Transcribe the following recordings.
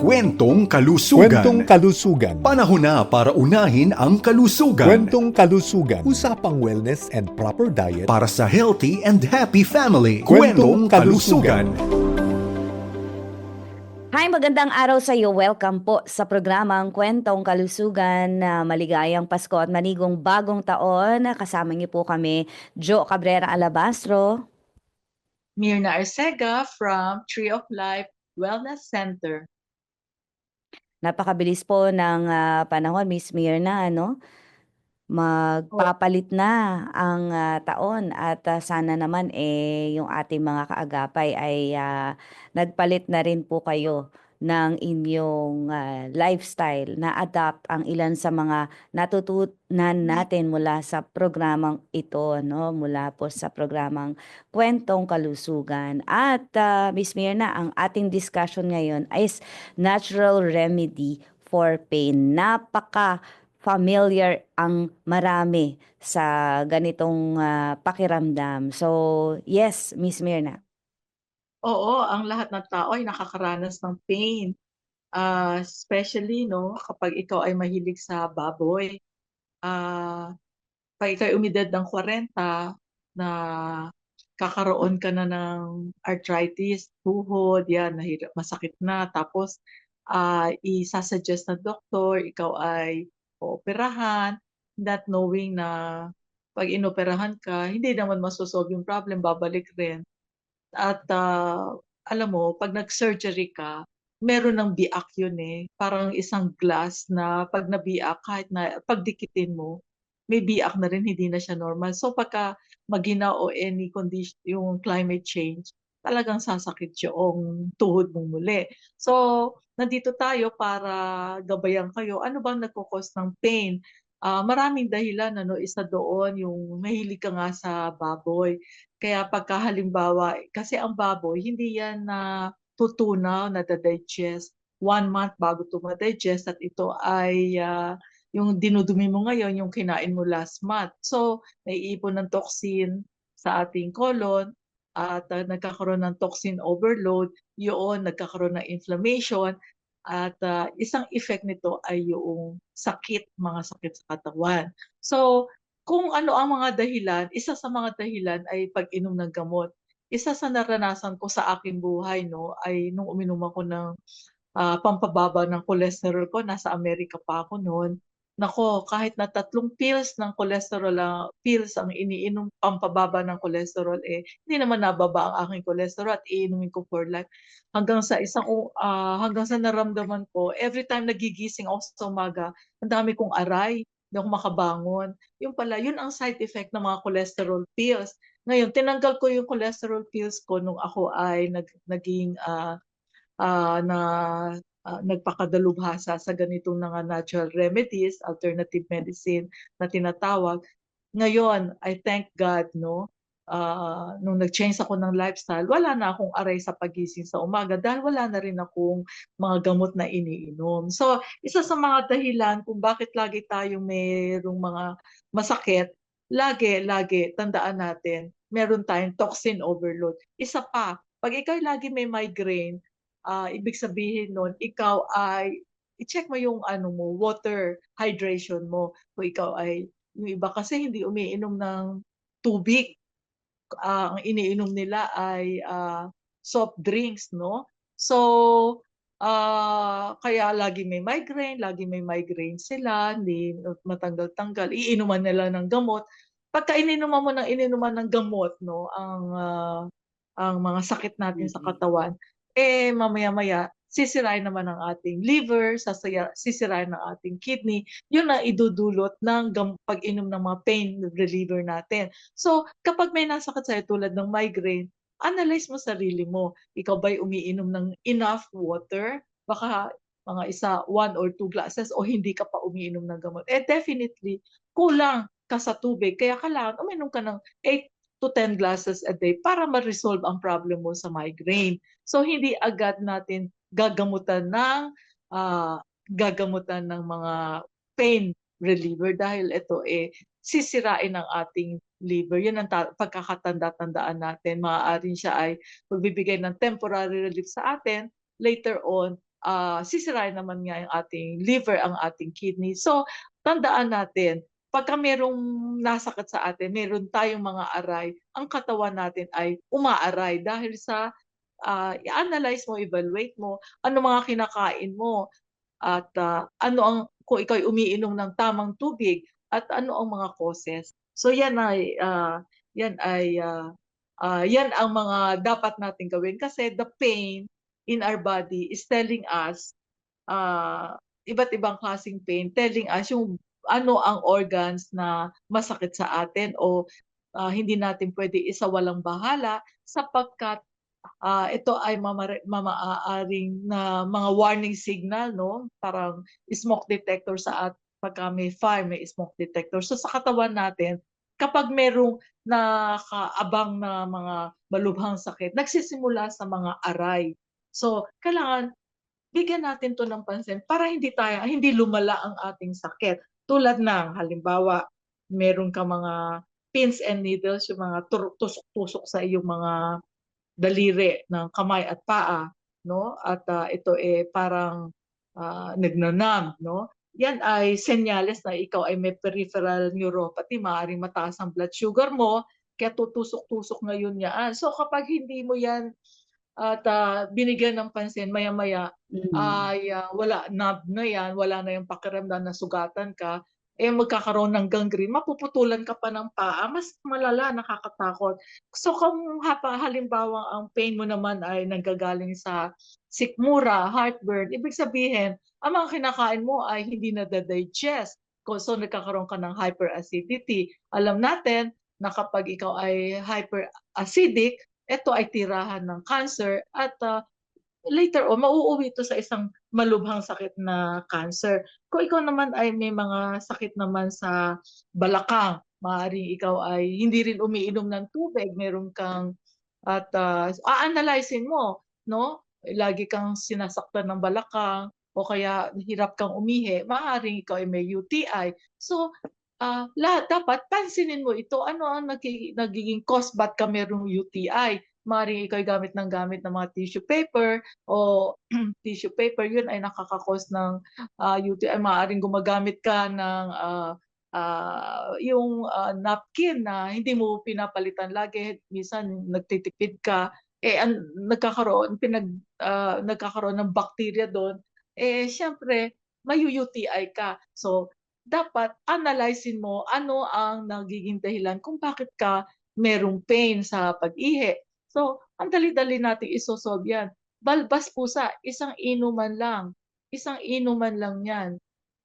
Kwentong Kalusugan. Kwentong kalusugan. Panahon na para unahin ang kalusugan. Kwentong kalusugan. Usapang wellness and proper diet. para sa healthy and happy family. Kwentong Kalusugan. Hi, magandang araw sa iyo. Welcome po sa programang Kwentong Kalusugan. na maligayang Pasko at manigong bagong taon. Kasama niyo po kami, Jo Cabrera Alabastro. Mirna Arcega from Tree of Life Wellness Center. Napakabilis po ng ah, panahon, Miss Mirna, ano? Magpapalit na ang ah, taon at ah, sana naman eh yung ating mga kaagapay ay ah, nagpalit na rin po kayo ng inyong ah, lifestyle na adapt ang ilan sa mga natutunan natin mula sa programang ito, no? Mula po sa programang Kwentong Kalusugan. At ah, Miss Mirna, ang ating discussion ngayon is natural remedy for pain. Napaka familiar ang marami sa ganitong ah, pakiramdam. So, yes, Miss Mirna. Oo, ang lahat ng tao ay nakakaranas ng pain. Ah, especially no, kapag ikaw ay mahilig sa baboy. Ah, pag ikaw ay umidad ng 40 na kakaroon ka na ng arthritis, tuhod, yan, nahirap, masakit na. Tapos, ah, isasuggest ng doktor, ikaw ay ooperahan, not knowing na pag inoperahan ka, hindi naman masosolve yung problem, babalik rin. At ah, alam mo, pag nag-surgery ka, meron ng biak yun eh. Parang isang glass na pag nabiak, kahit na pagdikitin mo, may biak na rin, hindi na siya normal. So pagka magina o any condition, yung climate change, talagang sasakit yung tuhod mong muli. So, nandito tayo para gabayan kayo. Ano bang nagkukos ng pain? Ah, maraming dahilan, ano, isa doon yung mahilig ka nga sa baboy. Kaya pagka halimbawa, kasi ang baboy, hindi yan na tutunaw, nadadigest. One month bago ito ma-digest at ito ay ah, yung dinudumi mo ngayon, yung kinain mo last month. So, naiipon ng toxin sa ating colon at ah, nagkakaroon ng toxin overload, yun, nagkakaroon ng inflammation at ah, isang effect nito ay yung sakit, mga sakit sa katawan. So, kung ano ang mga dahilan, isa sa mga dahilan ay pag-inom ng gamot. Isa sa naranasan ko sa aking buhay no ay nung uminom ako ng ah, pampababa ng cholesterol ko, nasa Amerika pa ako noon. Nako, kahit na tatlong pills ng cholesterol lang, pills ang iniinom pampababa ng cholesterol eh hindi naman nababa ang aking cholesterol at iinumin ko for life. Hanggang sa isang u- ah, hanggang sa naramdaman ko, every time nagigising ako sa umaga, ang dami kong aray, hindi ako makabangon. Yung pala, yun ang side effect ng mga cholesterol pills. Ngayon, tinanggal ko yung cholesterol pills ko nung ako ay nag, naging ah, ah, na ah, nagpakadalubhasa sa ganitong mga natural remedies, alternative medicine na tinatawag. Ngayon, I thank God, no? Ah, nung nag-change ako ng lifestyle, wala na akong aray sa pagising sa umaga dahil wala na rin akong mga gamot na iniinom. So, isa sa mga dahilan kung bakit lagi tayong mayroong mga masakit, lagi, lagi, tandaan natin, meron tayong toxin overload. Isa pa, pag ikaw lagi may migraine, ah, ibig sabihin nun, ikaw ay, i-check mo yung ano mo, water hydration mo. Kung ikaw ay, yung iba kasi hindi umiinom ng tubig. Ah, ang iniinom nila ay ah, soft drinks, no? So, ah, kaya lagi may migraine, lagi may migraine sila, hindi matanggal-tanggal, iinuman nila ng gamot. Pagka ininuman mo ng ininuman ng gamot, no, ang ah, ang mga sakit natin sa Mhm. katawan, eh mamaya-maya sisirain naman ang ating liver, sasaya, sisirain ng ating kidney. Yun ang idudulot ng pag-inom ng mga pain reliever natin. So, kapag may nasakit sa'yo tulad ng migraine, analyze mo sarili mo. Ikaw ba'y umiinom ng enough water? Baka mga isa, one or two glasses o hindi ka pa umiinom ng gamot. Eh definitely, kulang ka sa tubig. Kaya kailangan uminom ka ng 8 to 10 glasses a day para ma-resolve ang problem mo sa migraine. So hindi agad natin gagamutan ng ah, gagamutan ng mga pain reliever dahil ito eh sisirain ang ating liver. Yun ang ta- pagkakatanda-tandaan natin. Maaaring siya ay magbibigay ng temporary relief sa atin. Later on, ah, sisirain naman nga yung ating liver, ang ating kidney. So, tandaan natin, pagka merong nasakit sa atin, meron tayong mga aray, ang katawan natin ay umaaray dahil sa ah, i-analyze mo, evaluate mo, ano mga kinakain mo, at ah, ano ang, kung ikaw umiinom ng tamang tubig, at ano ang mga causes. So yan ay, ah, yan ay, ah, ah, yan ang mga dapat natin gawin kasi the pain in our body is telling us ah, iba't ibang klaseng pain, telling us yung ano ang organs na masakit sa atin o ah, hindi natin pwede isawalang bahala sapagkat ah, ito ay mamaaring na mga warning signal, no? Parang smoke detector sa at pagka may fire, may smoke detector. So sa katawan natin, kapag merong nakaabang na mga malubhang sakit, nagsisimula sa mga aray. So kailangan bigyan natin to ng pansin para hindi tayo hindi lumala ang ating sakit. Tulad ng halimbawa, meron ka mga pins and needles, yung mga tusok-tusok sa iyong mga daliri ng kamay at paa, no? At ah, ito eh parang ah, nagnanam, no? Yan ay senyales na ikaw ay may peripheral neuropathy, maaaring mataas ang blood sugar mo, kaya tutusok-tusok ngayon yan. So kapag hindi mo yan at ah, binigyan ng pansin maya-maya Mm. ay ah, wala knob na yan, wala na yung pakiramdam na sugatan ka, eh magkakaroon ng gangrene, mapuputulan ka pa ng paa, mas malala, nakakatakot. So kung halimbawa ang pain mo naman ay nanggagaling sa sikmura, heartburn, ibig sabihin, ang mga kinakain mo ay hindi na digest So nagkakaroon ka ng hyperacidity. Alam natin na kapag ikaw ay hyperacidic, ito ay tirahan ng cancer at ah, later on, mauuwi ito sa isang malubhang sakit na cancer. Kung ikaw naman ay may mga sakit naman sa balakang, maaaring ikaw ay hindi rin umiinom ng tubig, meron kang at uh, a-analyzein mo, no? Lagi kang sinasaktan ng balakang o kaya hirap kang umihi, maaaring ikaw ay may UTI. So, ah, lahat dapat pansinin mo ito. Ano ang nagi- nagiging cause ba't ka merong UTI? Maaaring ikaw gamit ng gamit ng mga tissue paper o tissue paper, yun ay nakakakos ng ah, UTI. Maaaring gumagamit ka ng ah, ah, yung ah, napkin na hindi mo pinapalitan lagi. Minsan nagtitipid ka, eh ang nagkakaroon pinag ah, nagkakaroon ng bacteria doon, eh syempre may UTI ka. So dapat analyzein mo ano ang nagiging dahilan kung bakit ka merong pain sa pag-ihi. So, ang dali-dali natin isosolve yan. Balbas pusa, isang inuman lang. Isang inuman lang yan.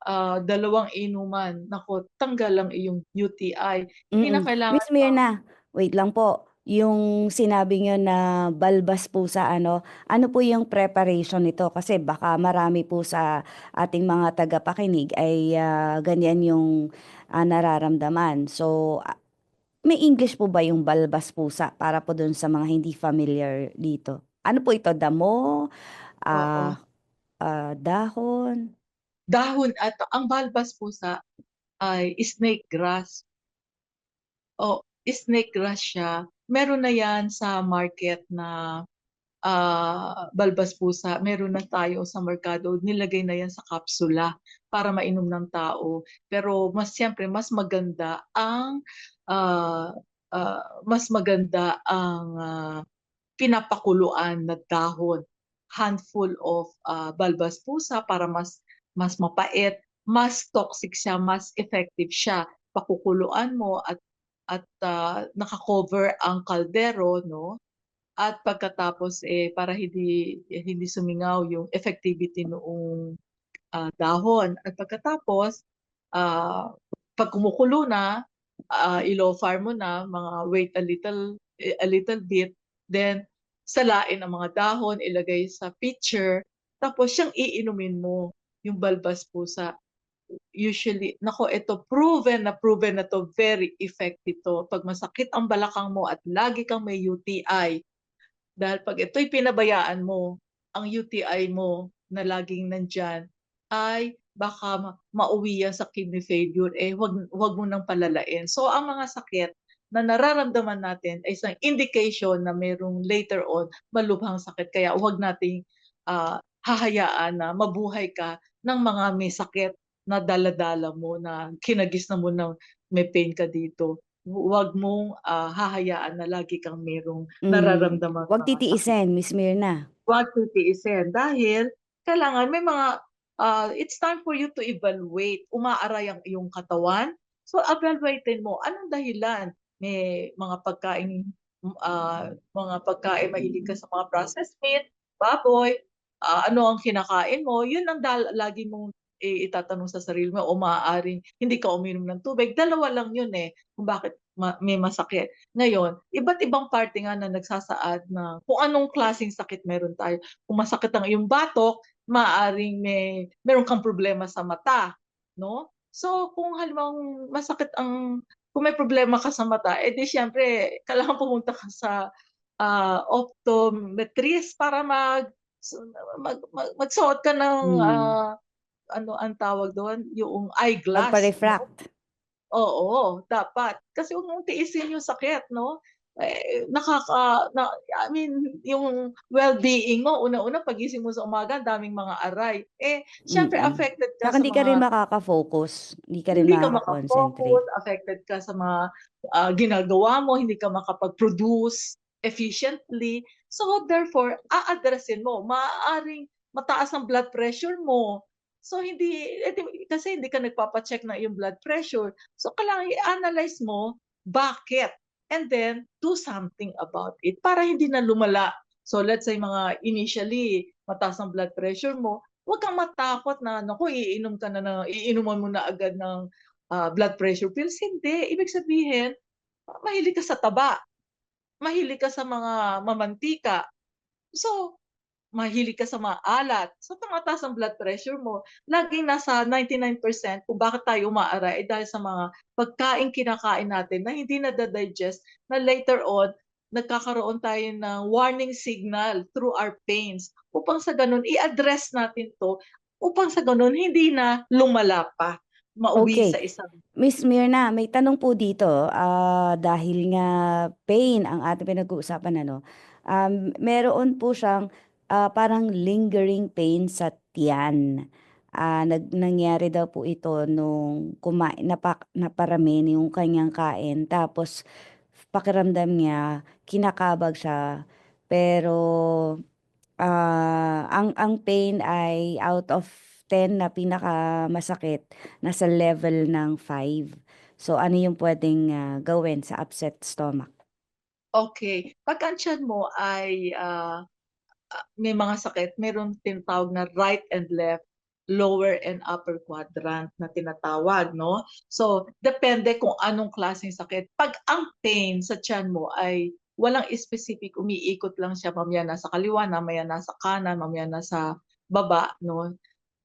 Ah, dalawang inuman. Nako, tanggal lang iyong UTI. Hindi na kailangan Miss Mirna, wait lang po. Yung sinabi nyo na balbas po sa ano, ano po yung preparation nito? Kasi baka marami po sa ating mga tagapakinig ay ah, ganyan yung ah, nararamdaman. So, ah, may English po ba yung balbas pusa para po dun sa mga hindi familiar dito? Ano po ito? Damo? Oo. Ah, ah, dahon? Dahon at ang balbas pusa ay snake grass. O, snake grass siya. Meron na yan sa market na ah, balbas pusa. Meron na tayo sa merkado. Nilagay na yan sa kapsula para mainom ng tao. Pero mas siyempre, mas maganda ang ah, ah, mas maganda ang ah, pinapakuluan na dahon. Handful of ah, balbas pusa para mas mas mapait, mas toxic siya, mas effective siya. Pakukuluan mo at at ah, naka-cover ang kaldero, no? At pagkatapos eh para hindi hindi sumingaw yung effectivity noong ah, dahon. At pagkatapos ah, pag kumukulo na, ah, i-low fire mo na, mga wait a little a little bit, then salain ang mga dahon, ilagay sa pitcher, tapos siyang iinumin mo yung balbas pusa. Usually, nako, ito proven na proven na to, very effective to. Pag masakit ang balakang mo at lagi kang may UTI, dahil pag ito'y pinabayaan mo, ang UTI mo na laging nandyan, ay baka ma- mauwi yan sa kidney failure, eh wag, wag mo nang palalain. So ang mga sakit na nararamdaman natin ay isang indication na mayroong later on malubhang sakit. Kaya huwag nating ah, hahayaan na mabuhay ka ng mga may sakit na daladala mo na kinagis na mo ng may pain ka dito. Huwag mong ah, hahayaan na lagi kang merong Mm. nararamdaman. Huwag titiisin, Miss Mirna. Huwag titiisin dahil kailangan may mga ah, it's time for you to evaluate. Umaaray ang iyong katawan. So evaluatein mo anong dahilan. May mga pagkain ah, mga pagkain mahilig ka sa mga processed meat, baboy, ah, ano ang kinakain mo, yun ang dal- lagi mong itatanong sa sarili mo o maaaring hindi ka uminom ng tubig. Dalawa lang yun eh kung bakit ma- may masakit. Ngayon, iba't ibang parte nga na nagsasaad na kung anong klaseng sakit meron tayo. Kung masakit ang iyong batok, maaaring may meron kang problema sa mata, no? So, kung halimbawa masakit ang kung may problema ka sa mata, edi syempre kailangan pumunta ka sa ah, optometrist para mag mag, mag magsuot ka ng Hmm. ah, ano ang tawag doon, yung eyeglass. no? Magpa-refract. Oo, dapat. Kasi mong tiisin yung sakit, no? Eh, nakaka, na, I mean, yung well-being mo, una-una, pagising mo sa umaga, daming mga aray. Eh, syempre, Mm-mm. affected ka Saka sa hindi ka rin mga, makaka-focus. Hindi ka rin hindi ka makaka-concentrate. makafocus, affected ka sa mga ah, ginagawa mo, hindi ka makapag-produce efficiently. So, therefore, a-addressin mo. Maaaring mataas ang blood pressure mo. So, hindi, eh, di- kasi hindi ka nagpapacheck na yung blood pressure. So, kailangan i-analyze mo bakit. And then, do something about it para hindi na lumala. So, let's say mga initially, mataas ang blood pressure mo, huwag kang matakot na, naku, iinom ka na, na iinuman mo na agad ng ah, blood pressure pills. Hindi. Ibig sabihin, mahilig ka sa taba. Mahilig ka sa mga mamantika. So, mahilig ka sa mga alat. So, tumataas ang blood pressure mo. Laging nasa 99% kung bakit tayo umaaray ay dahil sa mga pagkain kinakain natin na hindi na-digest na later on, nagkakaroon tayo ng warning signal through our pains upang sa ganun, i-address natin to upang sa ganun, hindi na lumala pa mauwi Okay. sa isang Miss Mirna, may tanong po dito. ah, dahil nga pain ang ating pinag-uusapan, ano, um, meron po siyang ah, parang lingering pain sa tiyan. Ah, nag, nangyari daw po ito nung kumain, napak, naparami yung kanyang kain. Tapos, pakiramdam niya, kinakabag siya. Pero, ah, ang, ang pain ay out of 10 na pinakamasakit, nasa level ng 5. So, ano yung pwedeng ah, gawin sa upset stomach? Okay. Pag ang mo ay ah, may mga sakit, meron tinatawag na right and left, lower and upper quadrant na tinatawag, no? So, depende kung anong klaseng sakit. Pag ang pain sa tiyan mo ay walang specific, umiikot lang siya, mamaya nasa kaliwa, mamaya nasa kanan, mamaya nasa baba, no?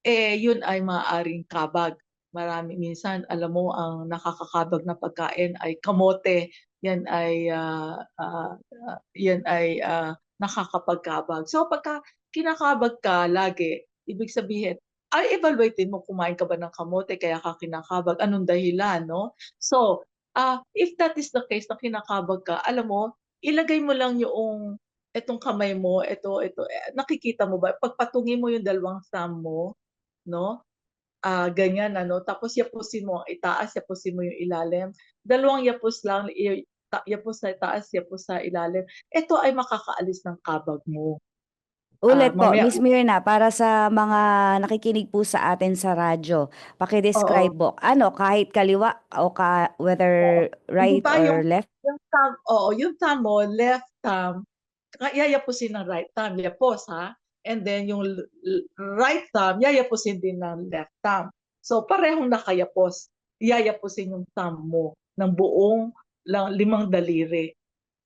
Eh, yun ay maaaring kabag. Marami minsan, alam mo, ang nakakakabag na pagkain ay kamote. Yan ay ah, ah, ah, yan ay ah, nakakapagkabag. So pagka kinakabag ka lagi, ibig sabihin, ay evaluatein mo kumain ka ba ng kamote kaya ka kinakabag, anong dahilan, no? So, ah if that is the case na kinakabag ka, alam mo, ilagay mo lang yung etong kamay mo, ito, ito, eh, nakikita mo ba? Pagpatungin mo yung dalawang thumb mo, no? Ah, ganyan ano. Tapos yapusin mo ang itaas, yapusin mo yung ilalim. Dalawang yapos lang, ta- yapos sa itaas, yapos sa ilalim. Ito ay makakaalis ng kabag mo. Ulit po, mamaya- Miss Mirna, para sa mga nakikinig po sa atin sa radyo, paki-describe po. Ano, kahit kaliwa o ka, whether right pa or yung- left? Yung thumb, oo, yung thumb mo, left thumb, kaya yapusin ng right thumb, yapos ha. And then yung right thumb, yayapusin din ng left thumb. So parehong nakayapos, yayapusin yung thumb mo ng buong lang, limang daliri.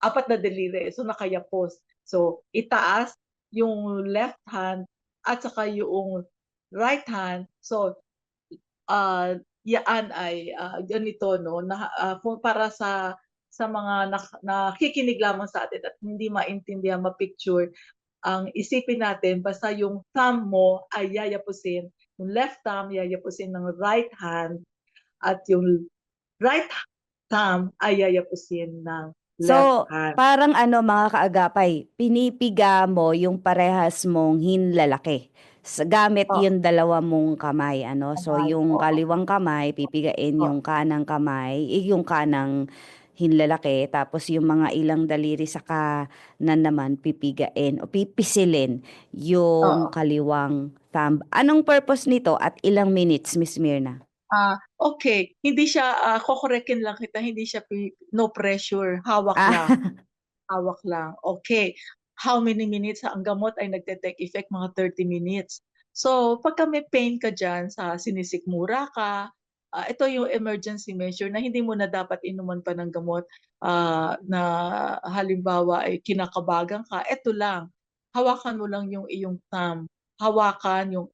Apat na daliri, so nakayapos. So itaas yung left hand at saka yung right hand. So ah yaan ay ah, ganito no na kung para sa sa mga nak- nakikinig lamang sa atin at hindi maintindihan ma-picture ang isipin natin basta yung thumb mo ay yayapusin yung left thumb yayapusin ng right hand at yung right thumb ay yayapusin ng So, left hand. parang ano mga kaagapay, pinipiga mo yung parehas mong hinlalaki. Sa gamit Oh. yung dalawa mong kamay, ano. So, Kamay, yung oo. kaliwang kamay, pipigain Oh. yung kanang kamay, eh, yung kanang hinlalaki. Tapos yung mga ilang daliri sa kanan naman, pipigain o pipisilin yung Oo. kaliwang thumb. Anong purpose nito at ilang minutes, Miss Mirna? Ah, okay. Hindi siya, ah, kokorekin lang kita, hindi siya pi- no pressure. Hawak Ah, lang. Hawak lang. Okay. How many minutes? Ang gamot ay nagte-take effect mga 30 minutes. So, pagka may pain ka dyan sa sinisikmura ka, ah, ito yung emergency measure na hindi mo na dapat inuman pa ng gamot ah, na halimbawa ay kinakabagan ka. Ito lang. Hawakan mo lang yung iyong thumb. Hawakan yung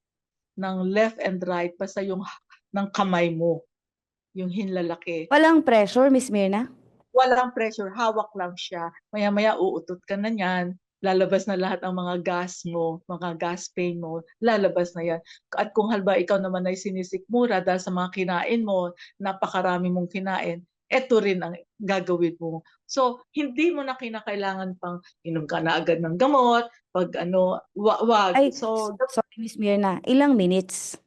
ng left and right basta yung ng kamay mo. Yung hinlalaki. walang pressure, Miss Mirna? Walang pressure, hawak lang siya. Maya-maya uutot ka na niyan. Lalabas na lahat ng mga gas mo, mga gas pain mo, lalabas na yan. At kung halba ikaw naman ay sinisikmura dahil sa mga kinain mo, napakarami mong kinain, eto rin ang gagawin mo. So, hindi mo na kinakailangan pang inom ka na agad ng gamot, pag ano, wa- wag. Ay, So, sorry, Miss Mirna. Ilang minutes?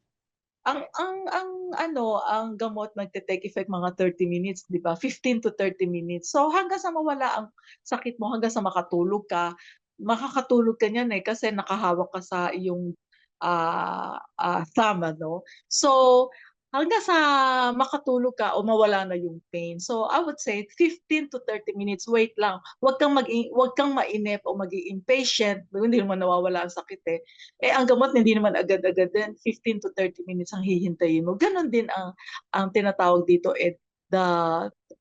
Ang ang ang ano, ang gamot nagte-take effect mga 30 minutes, 'di ba? 15 to 30 minutes. So hanggang sa mawala ang sakit mo, hanggang sa makatulog ka, makakatulog ka niyan eh kasi nakahawak ka sa iyong ah ah, thumb, ano? So hanggang sa makatulog ka o mawala na yung pain. So I would say 15 to 30 minutes, wait lang. Huwag kang mag huwag kang mainip o maging impatient. Hindi naman nawawala ang sakit eh. Eh, ang gamot hindi naman agad-agad din. 15 to 30 minutes ang hihintayin mo. Ganon din ang, ang tinatawag dito eh, the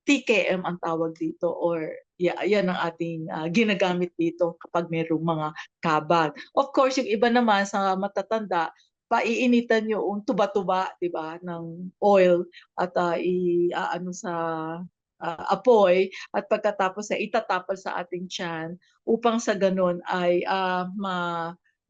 TKM ang tawag dito or yeah, yan ang ating ah, ginagamit dito kapag mayroong mga kabag. Of course, yung iba naman sa matatanda, paiinitan yung tuba-tuba, 'di ba, ng oil at ah, i ano sa ah, apoy at pagkatapos ay itatapal sa ating tiyan upang sa ganun ay ah, ma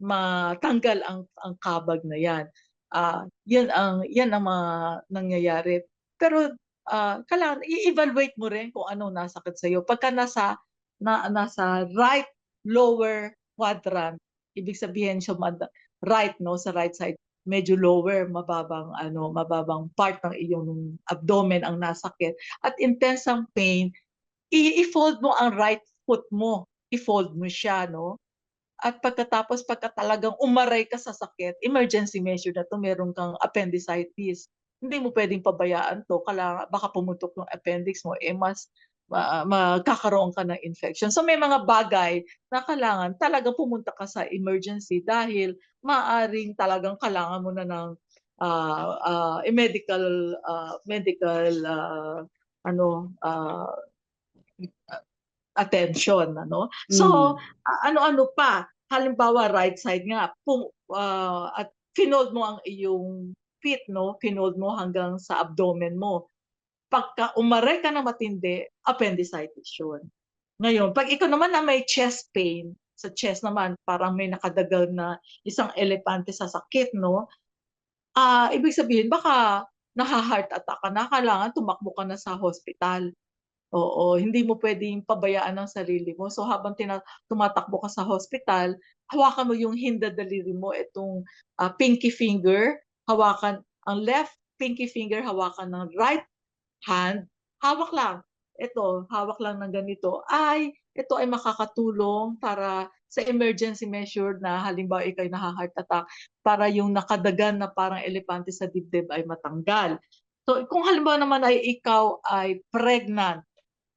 matanggal ang ang kabag na 'yan. Ah, 'yan ang 'yan ang mga nangyayari. Pero ah, kailangan i-evaluate mo rin kung anong nasakit sa iyo. Pagka nasa na, nasa right lower quadrant, ibig sabihin sa mad- right no sa right side medyo lower mababang ano mababang part ng iyong abdomen ang nasakit. At intense ang pain i-fold mo ang right foot mo. I-fold mo siya no? At pagkatapos pagka talagang umaray ka sa sakit, emergency measure na to, meron kang appendicitis. Hindi mo pwedeng pabayaan to, kailangan baka pumutok yung appendix mo, eh mas ma- magkakaroon ka ng infection. So may mga bagay na kailangan talaga pumunta ka sa emergency dahil maaring talagang kailangan mo na ng ah, eh, medical ah, medical ah, ano ah, attention ano. So a- ano-ano pa, halimbawa right side nga, pum, ah, at kinold mo ang iyong feet, no? Kinold mo hanggang sa abdomen mo. Pagka umaray ka na matindi, appendicitis yun. Ngayon, pag ikaw naman na may chest pain, sa chest naman, parang may nakadagal na isang elepante sa sakit, no? Ah, ibig sabihin, baka naha-heart attack ka na, kailangan tumakbo ka na sa hospital. Oo, hindi mo pwedeng pabayaan ang sarili mo. So habang tina tumatakbo ka sa hospital, hawakan mo yung hindadaliri mo, itong ah, pinky finger, hawakan ang left pinky finger, hawakan ng right hand, hawak lang. Ito, hawak lang ng ganito. Ay, ito ay makakatulong para sa emergency measure na halimbawa ikay naha-heart attack para yung nakadagan na parang elepante sa dibdib ay matanggal. So kung halimbawa naman ay ikaw ay pregnant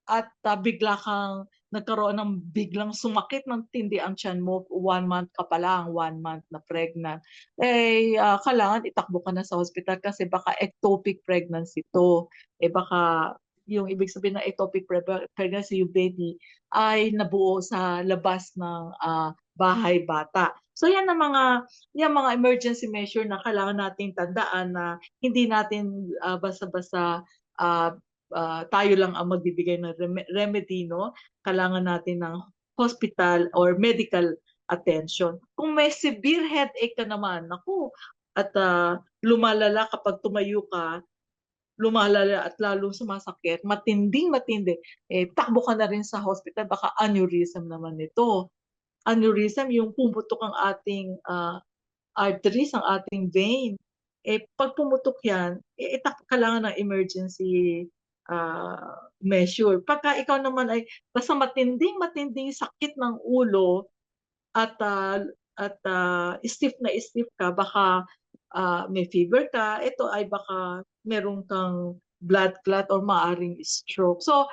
at ah, bigla kang nagkaroon ng biglang sumakit ng tindi ang tiyan mo, one month ka pa lang, one month na pregnant, eh ah, kailangan itakbo ka na sa hospital kasi baka ectopic pregnancy to. Eh baka yung ibig sabihin ng ectopic pre- pregnancy, yung baby ay nabuo sa labas ng ah, bahay bata. So yan ang mga yan mga emergency measure na kailangan nating tandaan na hindi natin ah, basta-basta ah, ah, tayo lang ang magbibigay ng rem- remedy, no? Kailangan natin ng hospital or medical attention. Kung may severe headache ka naman, naku, at ah, lumalala kapag tumayo ka, lumalala at lalo sumasakit, matinding matindi, eh takbo ka na rin sa hospital baka aneurysm naman ito. Aneurysm yung pumutok ang ating ah, arteries, ang ating vein. Eh pag pumutok yan, eh itak kailangan ng emergency ah, measure. Pagka ikaw naman ay basta matinding matinding sakit ng ulo at ah, at ah, stiff na stiff ka, baka ah, may fever ka, ito ay baka meron kang blood clot or maaring stroke. So,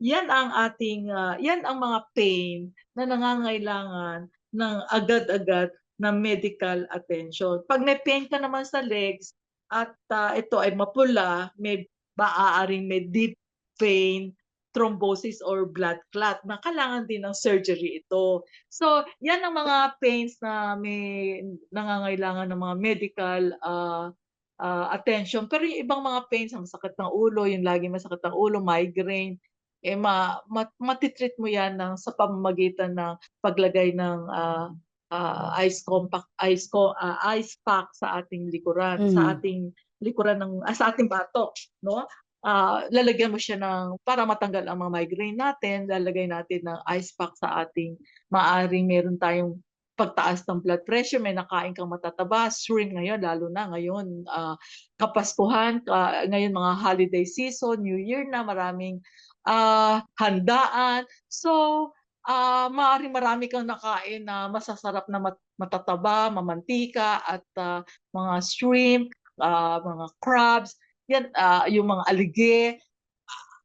yan ang ating, ah, yan ang mga pain na nangangailangan ng agad-agad na medical attention. Pag may pain ka naman sa legs at ah, ito ay mapula, may maaaring may deep vein thrombosis or blood clot na kailangan din ng surgery ito. So, yan ang mga pains na may nangangailangan ng mga medical ah, ah, attention. Pero yung ibang mga pains, ang sakit ng ulo, yung lagi masakit ng ulo, migraine, eh ma, ma matitreat mo yan ng, sa pamamagitan ng paglagay ng ah, ah, ice compact, ice, co, ah, ice pack sa ating likuran, sa Mhm. ating likuran ng, ah, sa ating batok, no? Ah, lalagyan mo siya ng para matanggal ang mga migraine natin, lalagay natin ng ice pack sa ating maaring meron tayong pagtaas ng blood pressure, may nakain kang matataba, shrimp ngayon, lalo na ngayon, ah, kapaskuhan, ah, ngayon mga holiday season, New Year na, maraming ah, handaan. So, ah maaaring marami kang nakain na masasarap na mat- matataba, mamantika, at ah, mga shrimp, ah, mga crabs, yan, ah, yung mga alige,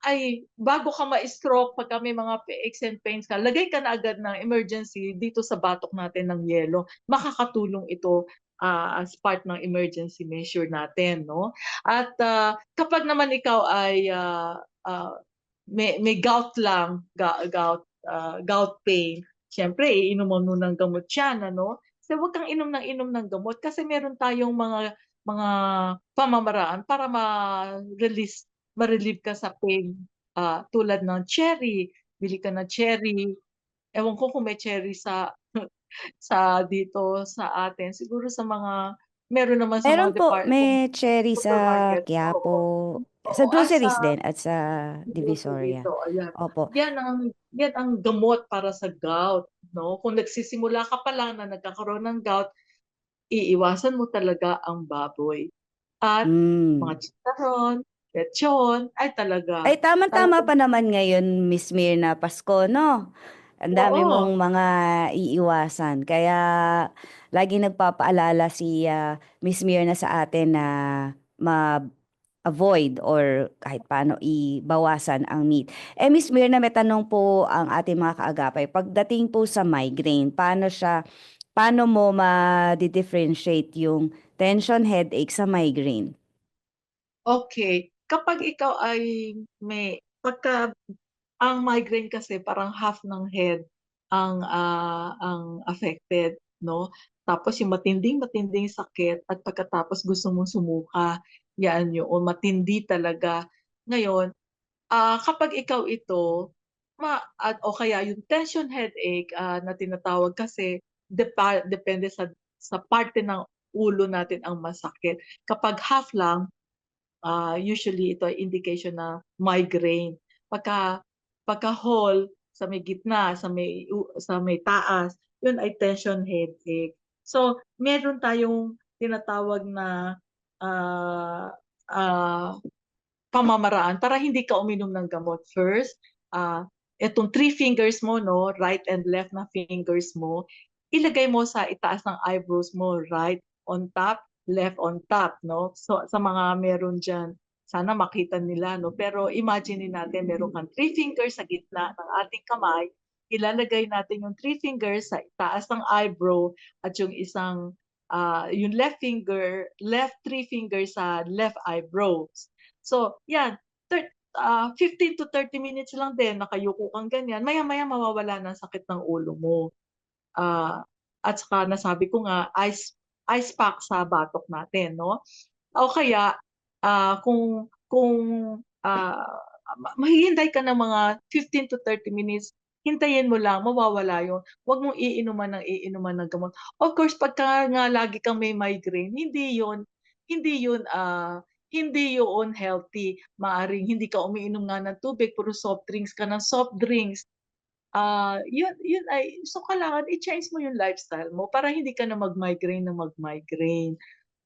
ay bago ka ma-stroke pagka may mga aches and pains ka, lagay ka na agad ng emergency dito sa batok natin ng yelo. Makakatulong ito ah, as part ng emergency measure natin, no? At ah, kapag naman ikaw ay ah, ah, may, may gout lang, gout, ah, gout pain, syempre iinom mo nun ng gamot yan, ano? So huwag kang inom ng inom ng gamot kasi meron tayong mga mga pamamaraan para ma-release, ma-relieve ka sa pain ah, tulad ng cherry, bili ka ng cherry. Ewan ko kung may cherry sa sa dito sa atin. Siguro sa mga meron naman sa Meron mga po, depart may cherry sa. Quiapo, Oo. sa ah, groceries din at sa Divisoria. dito, ayan. Opo. Yan ang yan ang gamot para sa gout, no? Kung nagsisimula ka pa lang na nagkakaroon ng gout, iiwasan mo talaga ang baboy. At Mm. mga chicharon, lechon, ay talaga. Ay, tama-tama pa naman ngayon, Miss Mirna, Pasko, no? Ang dami Oo. mong mga iiwasan. Kaya lagi nagpapaalala si ah, Miss Mirna sa atin na ma-avoid or kahit paano ibawasan ang meat. Eh, Miss Mirna, may tanong po ang ating mga kaagapay. Pagdating po sa migraine, paano siya, paano mo ma-differentiate yung tension headache sa migraine? Okay, kapag ikaw ay may pagka ang migraine kasi parang half ng head ang ah, ang affected, no? Tapos yung matinding matinding sakit at pagkatapos gusto mong sumuka, yan yung matindi talaga. Ngayon, ah kapag ikaw ito, ma at o kaya yung tension headache ah, na tinatawag kasi depa, depende sa sa parte ng ulo natin ang masakit. Kapag half lang, ah, usually ito ay indication na migraine. Pagka pagka whole sa may gitna, sa may sa may taas, yun ay tension headache. So, meron tayong tinatawag na ah, ah, pamamaraan para hindi ka uminom ng gamot. First, ah, itong three fingers mo, no, right and left na fingers mo, ilagay mo sa itaas ng eyebrows mo, right on top, left on top, no? So sa mga meron diyan, sana makita nila, no? Pero imagine natin meron kang three fingers sa gitna ng ating kamay, ilalagay natin yung three fingers sa itaas ng eyebrow at yung isang ah, yung left finger, left three fingers sa left eyebrows. So, yan, thir- ah, 15 to 30 minutes lang din, nakayuko kang ganyan, maya-maya mawawala ng sakit ng ulo mo. Ah, at saka nasabi ko nga, ice, ice pack sa batok natin, no? O kaya, ah, kung, kung ah, ma- maghihintay ka ng mga 15 to 30 minutes, hintayin mo lang, mawawala yun. Huwag mong iinuman ng iinuman ng gamot. Of course, pagka nga lagi kang may migraine, hindi yun, hindi yun, ah, hindi yun healthy. Maaring hindi ka umiinom nga ng tubig, puro soft drinks ka ng soft drinks. Ah, yun yun ay so kailangan i-change mo yung lifestyle mo para hindi ka na mag-migraine na mag-migraine.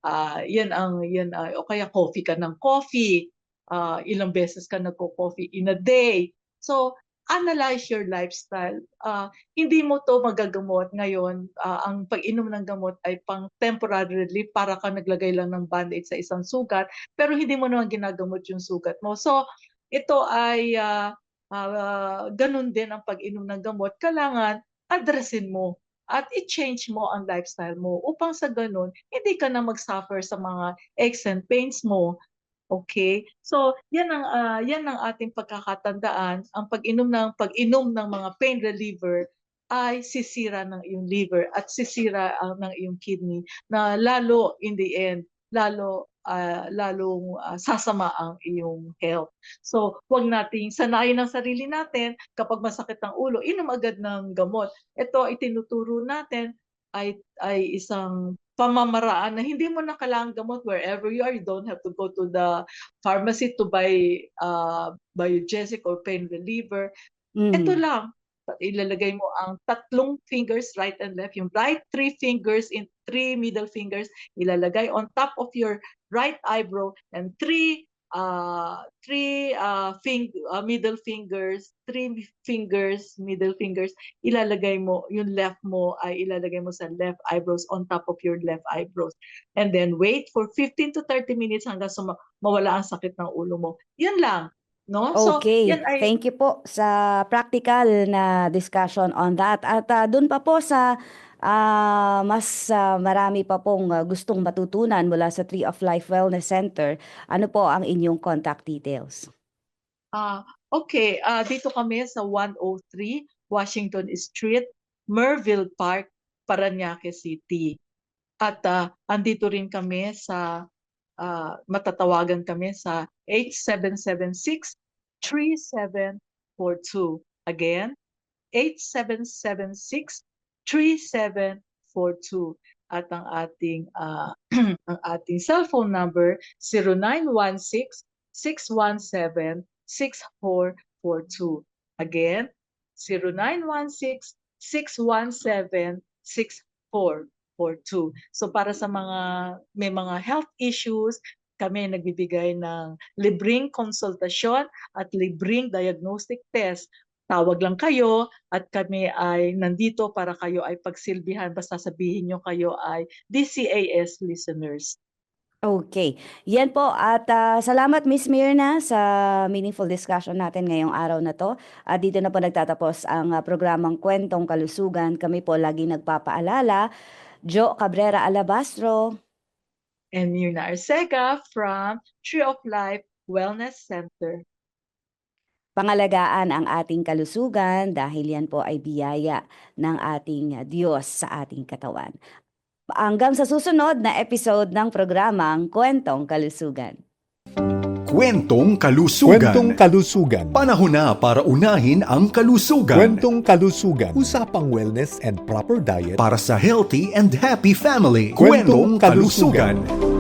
Ah, yan ang yan ay o kaya coffee ka ng coffee. Ah, ilang beses ka nagko-coffee in a day. So, analyze your lifestyle. Ah, hindi mo 'to magagamot ngayon. Ah, ang pag-inom ng gamot ay pang temporary relief para ka naglagay lang ng band-aid sa isang sugat, pero hindi mo naman ginagamot yung sugat mo. So, ito ay ah, ah, ganun din ang pag-inom ng gamot. Kailangan addressin mo at i-change mo ang lifestyle mo upang sa ganun hindi ka na mag-suffer sa mga aches and pains mo. Okay? So, yan ang ah, yan ang ating pagkakatandaan. Ang pag-inom ng pag-inom ng mga pain reliever ay sisira ng iyong liver at sisira ah, ng iyong kidney na lalo in the end lalo ah, lalong ah, sasama ang iyong health. So, huwag nating sanayin ang sarili natin kapag masakit ang ulo, inom agad ng gamot. Ito itinuturo natin ay ay isang pamamaraan na hindi mo na kailangan gamot wherever you are. You don't have to go to the pharmacy to buy uh, biogesic or pain reliever. Ito Mhm. lang, ilalagay mo ang tatlong fingers, right and left, yung right three fingers in three middle fingers, ilalagay on top of your right eyebrow and three uh three uh, fing, uh, middle fingers, three fingers, middle fingers, ilalagay mo, yung left mo ay ilalagay mo sa left eyebrows on top of your left eyebrows. And then wait for 15 to 30 minutes hanggang sa ma- mawala ang sakit ng ulo mo. Yun lang. No? So, Okay, yan ay thank you po sa practical na discussion on that. At ah, dun pa po sa ah, mas ah, marami pa pong ah, gustong matutunan mula sa Tree of Life Wellness Center, ano po ang inyong contact details? Ah, okay. Ah, dito kami sa 103 Washington Street, Merville Park, Parañaque City. At ah, andito rin kami sa ah, matatawagan kami sa 8776-3742. Again, 8776-3742. At ang ating ah, ang ating cellphone number 0916 617 6442. Again, 0916-617-6442. So para sa mga may mga health issues, kami nagbibigay ng libreng konsultasyon at libreng diagnostic test. Tawag lang kayo at kami ay nandito para kayo ay pagsilbihan basta sabihin nyo kayo ay DCAS listeners. Okay, yan po at ah, salamat Miss Mirna sa meaningful discussion natin ngayong araw na to. At dito na po nagtatapos ang ah, programang Kwentong Kalusugan. Kami po lagi nagpapaalala. Jo Cabrera Alabastro. and Mirna Arcega from Tree of Life Wellness Center. Pangalagaan ang ating kalusugan dahil yan po ay biyaya ng ating Diyos sa ating katawan. Hanggang sa susunod na episode ng programang Kwentong Kalusugan. Kwentong kalusugan. Kwentong kalusugan. Panahon na para unahin ang kalusugan. Kwentong kalusugan. Usapang wellness and proper diet. Para sa healthy and happy family. Kwentong Kwentong kalusugan.